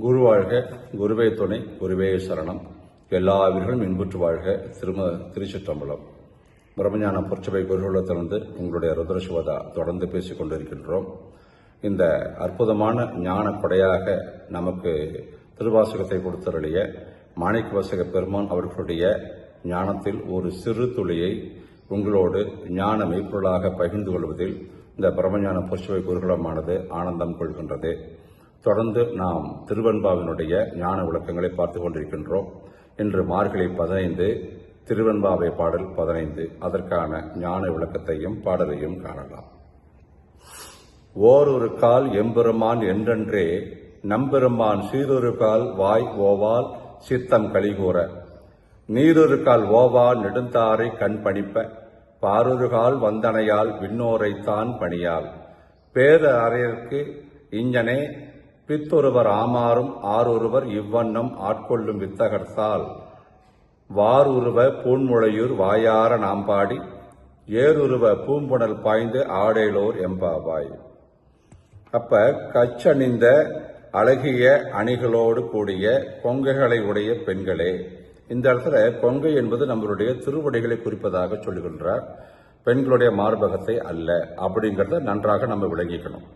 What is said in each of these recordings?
குரு வாழ்க குருவே துணை குருவே சரணம். எல்லா வீர்களும் இன்புற்று வாழ்க திரும திருச்சிற்றம்பலம். பிரம்மஞான பொற்சபை குருகுலத்திலிருந்து உங்களுடைய ருத்ரசுவதா தொடர்ந்து பேசிக் கொண்டிருக்கின்றோம். இந்த அற்புதமான ஞான கொடையாக நமக்கு திருவாசகத்தை கொடுத்தருளிய மாணிக்க வாசக பெருமான் அவர்களுடைய ஞானத்தில் ஒரு சிறு துளியை உங்களோடு ஞான மெய்ப்பொருளாக பகிர்ந்து கொள்வதில் இந்த பிரம்மஞான பொற்சபை குருகுலமானது ஆனந்தம் கொள்கின்றது. தொடர்ந்து நாம் திருவெண்பாவினுடைய ஞான விளக்கங்களை பார்த்து கொண்டிருக்கின்றோம். இன்று மார்கழி பதினைந்து திருவெண்பாவை பாடல் பதினைந்து. அதற்கான ஞான விளக்கத்தையும் பாடலையும் காணலாம். ஓரொரு கால் எம்பெருமான் என்றென்றே நம்பெருமான் சீரொரு கால் வாய் ஓவால் சித்தம் கலிகூற. நீரொரு கால் ஓவா நெடுந்தாரை கண் பணிப்ப பாரொரு கால் வந்தனையால் விண்ணோரைத்தான் பணியால் பேர அறையற்கு இஞ்சனே பித்தொருவர் ஆமாறும் ஆறொருவர் இவ்வண்ணம் ஆட்கொள்ளும் வித்தகர்த்தால். வாருருவ பூண்முளையூர் வாயார நாம் பாடி ஏருருவ பூம்புணல் பாய்ந்து ஆடேலோர் எம்பாவாய். அப்ப கச்சணிந்த அழகிய அணிகளோடு கூடிய கொங்கைகளை உடைய பெண்களே இந்த இடத்துல கொங்கை என்பது நம்மளுடைய திருவடிகளை குறிப்பதாக சொல்லுகின்றார். பெண்களுடைய மார்பகத்தை அல்ல அப்படிங்கிறத நன்றாக நம்ம விளங்கிக்கணும்.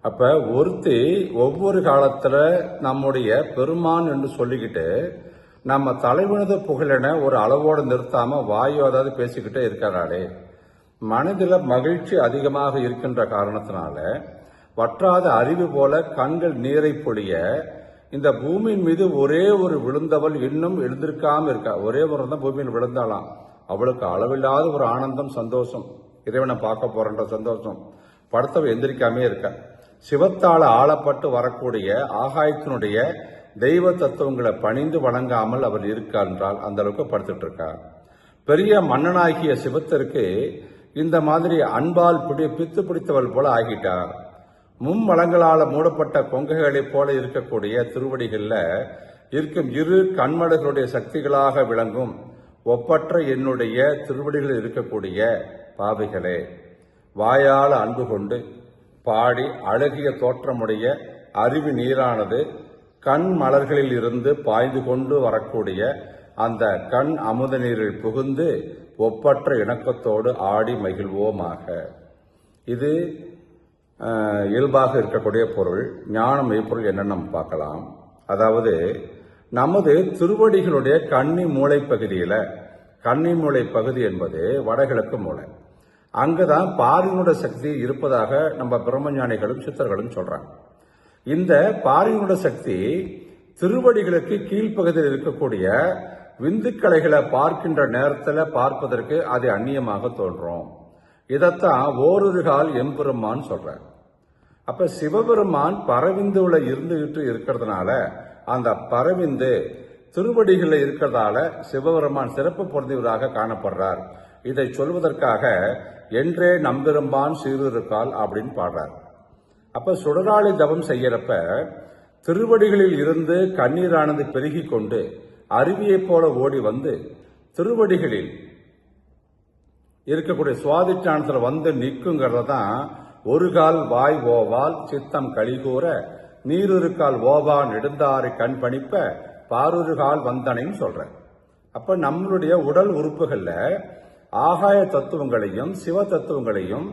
அப்ப ஒருத்தி ஒவ்வொரு காலத்துல நம்முடைய பெருமான் என்று சொல்லிக்கிட்டு நம்ம தலைவினது புகழென ஒரு அளவோடு நிறுத்தாம வாயு அதாவது பேசிக்கிட்டே இருக்கிறாளே. மனதில் மகிழ்ச்சி அதிகமாக இருக்கின்ற காரணத்தினால வற்றாத அறிவு போல கண்கள் நீரை பொழிய இந்த பூமியின் மீது ஒரே ஒரு விழுந்தவள் இன்னும் எழுந்திருக்காம இருக்கா. ஒரே ஒரு தான் பூமியில் விழுந்தாளாம். அவளுக்கு அளவில்லாத ஒரு ஆனந்தம் சந்தோஷம். இறைவனை பார்க்க போறன்ற சந்தோஷம். படுத்தவ எந்திரிக்காமே இருக்கா. சிவத்தால் ஆளப்பட்டு வரக்கூடிய ஆகாயத்தினுடைய தெய்வ தத்துவங்களை பணிந்து வணங்காமல் அவர் இருக்கா என்றால் அந்த அளவுக்கு படுத்துட்டு இருக்கார். பெரிய மன்னனாகிய சிவத்திற்கு இந்த மாதிரி அன்பால் பிடி பித்து பிடித்தவள் போல ஆகிட்டார். மும்மலங்களால் மூடப்பட்ட கொங்கைகளைப் போல இருக்கக்கூடிய திருவடிகளில் இருக்கும் இரு கண்மடர்களுடைய சக்திகளாக விளங்கும் ஒப்பற்ற என்னுடைய திருவடிகளில் இருக்கக்கூடிய பாவைகளே வாயால் அன்பு கொண்டு பாடி அழகிய தோற்றமுடைய அருவி நீரானது கண் மலர்களில் இருந்து பாய்ந்து கொண்டு வரக்கூடிய அந்த கண் அமுத நீரில் புகுந்து ஒப்பற்ற இணக்கத்தோடு ஆடி மகிழ்வோமாக. இது இயல்பாக இருக்கக்கூடிய பொருள். ஞானம் மெய்ப்பொருள் என்னன்னு நம்ம பார்க்கலாம். அதாவது நமது திருவடிகளுடைய கன்னி மூளை பகுதியில் கன்னி மூளை பகுதி என்பது வடகிழக்கு மூளை அங்கதான் பாரினுட சக்தி இருப்பதாக நம்ம பிரம்மஞானிகளும் சித்தர்களும் சொல்றாங்க. இந்த பாரினுட சக்தி திருவடிகளுக்கு கீழ்ப்பகுதியில் இருக்கக்கூடிய விந்துக்கலைகளை பார்க்கின்ற நேரத்தில் பார்ப்பதற்கு அது அந்நியமாக தோன்றும். இதைத்தான் ஓரொரு கால் எம்பெருமான் சொல்றார். அப்ப சிவபெருமான் பரவிந்துல இருந்துகிட்டு இருக்கிறதுனால அந்த பரவிந்து திருவடிகளில் இருக்கிறதால சிவபெருமான் சிறப்பு பொருந்தியவராக காணப்படுறார். இதை சொல்வதற்காக என்றே நம்பிரும்பான் சீருக்கால் அப்படின்னு பாடுறார். அப்ப சுடராளி தவம் செய்யறப்ப திருவடிகளில் இருந்து கண்ணீரானது பெருகி கொண்டு அருவியைப் போல ஓடி வந்து திருவடிகளில் இருக்கக்கூடிய சுவாதிஷ்டானத்தில் வந்து நிற்குங்கிறத தான் ஒரு கால் வாய் ஓவால் சித்தம் கழிகூற நீரொரு ஓவா நெடுந்தாறு கண் பணிப்ப பாரொரு கால் வந்தனையும் சொல்றேன் அப்ப நம்மளுடைய உடல் உறுப்புகளில் ஆகாய தத்துவங்களையும் சிவ தத்துவங்களையும்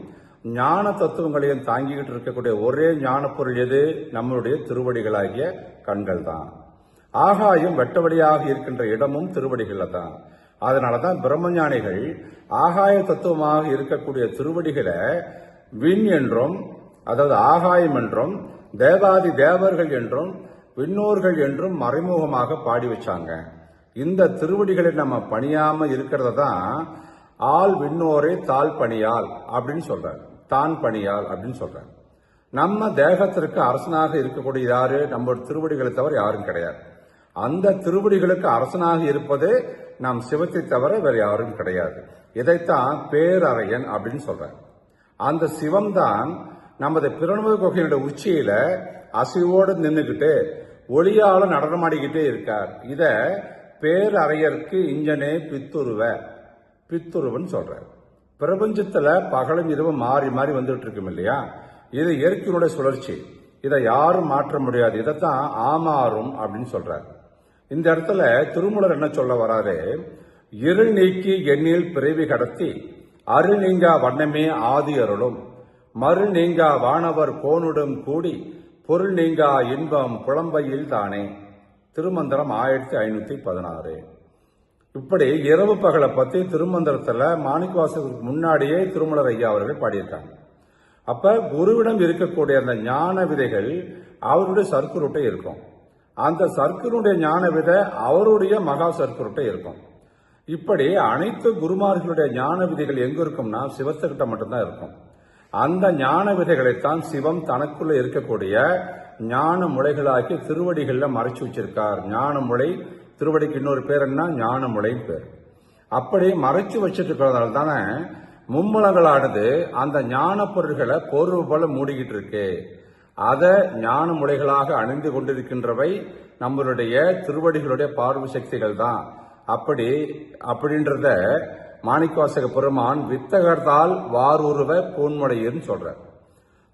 ஞான தத்துவங்களையும் தாங்கிக்கிட்டு இருக்கக்கூடிய ஒரே ஞான பொருள் எது? நம்மளுடைய திருவடிகளாகிய கண்கள் தான் ஆகாயம் வெட்டவடியாக இருக்கின்ற இடமும் திருவடிகளில் தான் அதனாலதான் பிரம்மஞானிகள் ஆகாய தத்துவமாக இருக்கக்கூடிய திருவடிகளை விண் என்றும் அதாவது ஆகாயம் என்றும் தேவாதி தேவர்கள் என்றும் விண்ணோர்கள் என்றும் மறைமுகமாக பாடி வச்சாங்க. இந்த திருவடிகளை நம்ம பணியாம இருக்கிறத தான் ஆள் விண்ணோரே தாழ் பணியால் அப்படின்னு சொல்றாங்க தான் பணியால் அப்படின்னு சொல்றாங்க நம்ம தேகத்திற்கு அரசனாக இருக்கக்கூடிய யாரு? நம்ம திருவடிகளை தவிர யாரும் கிடையாது. அந்த திருவடிகளுக்கு அரசனாக இருப்பது நம் சிவத்தை தவிர வேற யாரும் கிடையாது. இதைத்தான் பேரறையன் அப்படின்னு சொல்றாங்க அந்த சிவம் தான் நமது பிறனுமதி கொகையினுடைய உச்சியில அசைவோடு நின்றுக்கிட்டு ஒளியால நடனமாடிக்கிட்டே இருக்கார். இத பேரறையர்க்கு இஞ்சனே பித்துருவ பித்துருவன் சொல்றாரு. பிரபஞ்சத்துல பகலும் இரவும் மாறி மாறி வந்துட்டு இருக்கும் இல்லையா? இது இயற்கையினுடைய சுழற்சி. இதை யாரும் மாற்ற முடியாது. இதைத்தான் ஆமாறும் அப்படின்னு சொல்றாரு. இந்த இடத்துல திருமூலர் என்ன சொல்ல வராரு? இருள் நீக்கி எண்ணில் பிறவி கடத்தி அரு நீங்கா வண்ணமே ஆதி அருளும். மறு நீங்கா வானவர் கோனுடும் கூடி பொருள் நீங்கா இன்பம் புலம்பையில் தானே. திருமந்திரம் ஆயிரத்தி ஐநூத்தி பதினாறு. இப்படி இரவு பகலை பத்தி திருமந்திரத்துல மாணிக்கவாசகருக்கு முன்னாடியே திருமலர் ஐயா அவர்கள் பாடியிருக்காங்க. அப்போ குருவிடம் இருக்கக்கூடிய அந்த ஞான விதைகள் அவருடைய சர்க்குருட்டை இருக்கும். அந்த சர்க்குருடைய ஞான விதை அவருடைய மகா சர்க்குருட்டை இருக்கும். இப்படி அனைத்து குருமார்களுடைய ஞான விதைகள் எங்க இருக்கும்னா சிவத்துக்கிட்ட மட்டும்தான் இருக்கும். அந்த ஞான விதைகளைத்தான் சிவம் தனக்குள்ள இருக்கக்கூடிய ஞான முளைகளாக்கி திருவடிகளில் மறைச்சு வச்சிருக்கார். ஞான முளை திருவடிக்கு இன்னொரு பேர் என்ன? ஞான பேர். அப்படி மறைச்சு வச்சிட்டு தானே மும்மலங்களானது அந்த ஞான பொருள்களை போர்வு போல மூடிக்கிட்டு இருக்கு. அதை ஞான முளைகளாக அணிந்து கொண்டிருக்கின்றவை நம்மளுடைய திருவடிகளுடைய பார்வை சக்திகள் தான். அப்படி அப்படின்றத மாணிக்கவாசக பெருமான் வித்தகர்தால் வாரூருவ பூன்முடையன்னு சொல்றார்.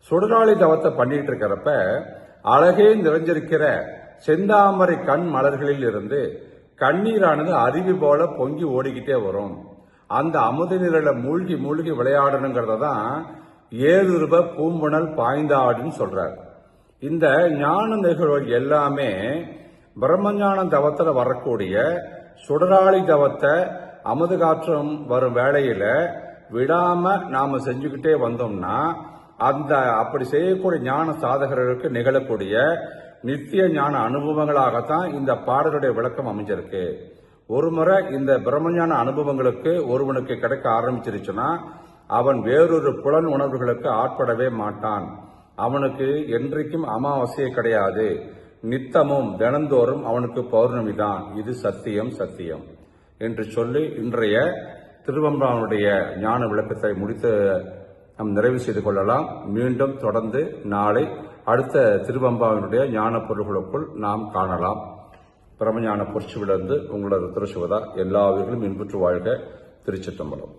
சுடராளி தவத்தை பண்ணிட்டு இருக்கிறப்ப அழகே நிறைஞ்சிருக்கிற செந்தாமரை கண் மலர்களில் இருந்து கண்ணீரானது அருவி போல பொங்கி ஓடிக்கிட்டே வரும். அந்த அமுத நிழல மூழ்கி மூழ்கி விளையாடணுங்கிறத தான் ஏழு ரூபாய் பூம்புணல் பாய்ந்தாடுன்னு சொல்றார். இந்த ஞான நிகழ்வுகள் எல்லாமே பிரம்மஞான தவத்தில் வரக்கூடிய சுடராளி தவத்தை அமுது காற்றம் வரும் வேளையில விடாம நாம செஞ்சுக்கிட்டே வந்தோம்னா அந்த அப்படி செய்யக்கூடிய ஞான சாதகர்களுக்கு நிகழக்கூடிய நித்திய ஞான அனுபவங்களாகத்தான் இந்த பாடலுடைய விளக்கம் அமைஞ்சிருக்கு. ஒரு முறை இந்த பிரம்மஞான அனுபவங்களுக்கு ஒருவனுக்கு கிடைக்க ஆரம்பிச்சிருச்சுன்னா அவன் வேறொரு புலன் உணர்வுகளுக்கு ஆட்படவே மாட்டான். அவனுக்கு என்றைக்கும் அமாவாசையே கிடையாது. நித்தமும் தினந்தோறும் அவனுக்கு பௌர்ணமி தான். இது சத்தியம் சத்தியம். என்று சொல்லி இன்றைய திருவம்பாவனுடைய ஞான விளக்கத்தை முடித்து நாம் நிறைவு செய்து கொள்ளலாம். மீண்டும் தொடர்ந்து நாளை அடுத்த திருவம்பாவினுடைய ஞான பொருள்களுக்குள் நாம் காணலாம். பிரமஞான பொற்சுவிலிருந்து உங்களது திருசுவதா எல்லா வகைகளும் இன்புற்று வாழ்க. திருச்சிற்றம்பலம்.